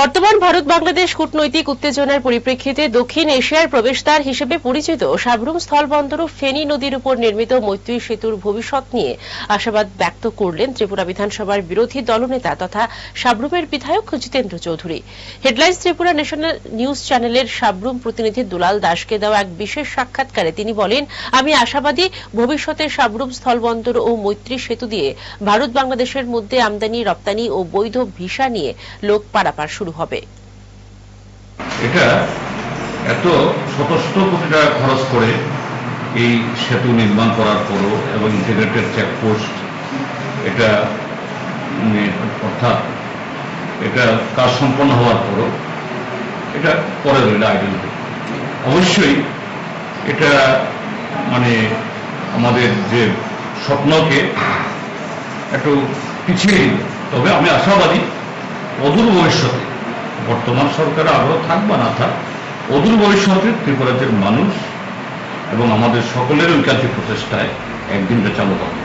বর্তমান ভারত বাংলাদেশ কূটনৈতিক উত্তেজনার পরিপ্রেক্ষিতে দক্ষিণ এশিয়ার প্রবেশদ্বার হিসেবে পরিচিত সাবরুম স্থলবন্দর ও ফেনী নদীর উপর নির্মিত মৈত্রী সেতুর ভবিষ্যৎ নিয়ে আশাবাদ ব্যক্ত করলেন ত্রিপুরা বিধানসভার বিরোধী দলনেতা তথা সাবরুমের বিধায়ক Jitendra Chowdhury. Headlines Tripura national news চ্যানেলের সাবরুম প্রতিনিধি দুলাল দাসকে দেওয়া এক বিশেষ সাক্ষাৎকারে তিনি বলেন, আমি আশাবাদী ভবিষ্যতে সাবরুম স্থলবন্দর ও মৈত্রী সেতু দিয়ে ভারত বাংলাদেশের মধ্যে আমদানি, রপ্তানি ও বৈধ ভিসা নিয়ে লোক পারাপার শুরু হবে। এটা এত শতষ্ট কোটি টাকা খরচ করে এই সেতু নির্মাণ করার পরও এবং ইন্টিগ্রেটেড চেকপোস্ট এটা অর্থাৎ এটা কাজ সম্পন্ন হওয়ার পরও এটা পরে রইল আইডেল অবশ্যই এটা মানে আমাদের যে স্বপ্নকে একটু পিছিয়ে তবে আমি আশাবাদী অদূর ভবিষ্যতে বর্তমান সরকার আরও থাক বা না থাক অদূর ভবিষ্যতে ত্রিপুরাদের মানুষ এবং আমাদের সকলের ঐকান্তিক প্রচেষ্টায় একদিনটা চালু হবে।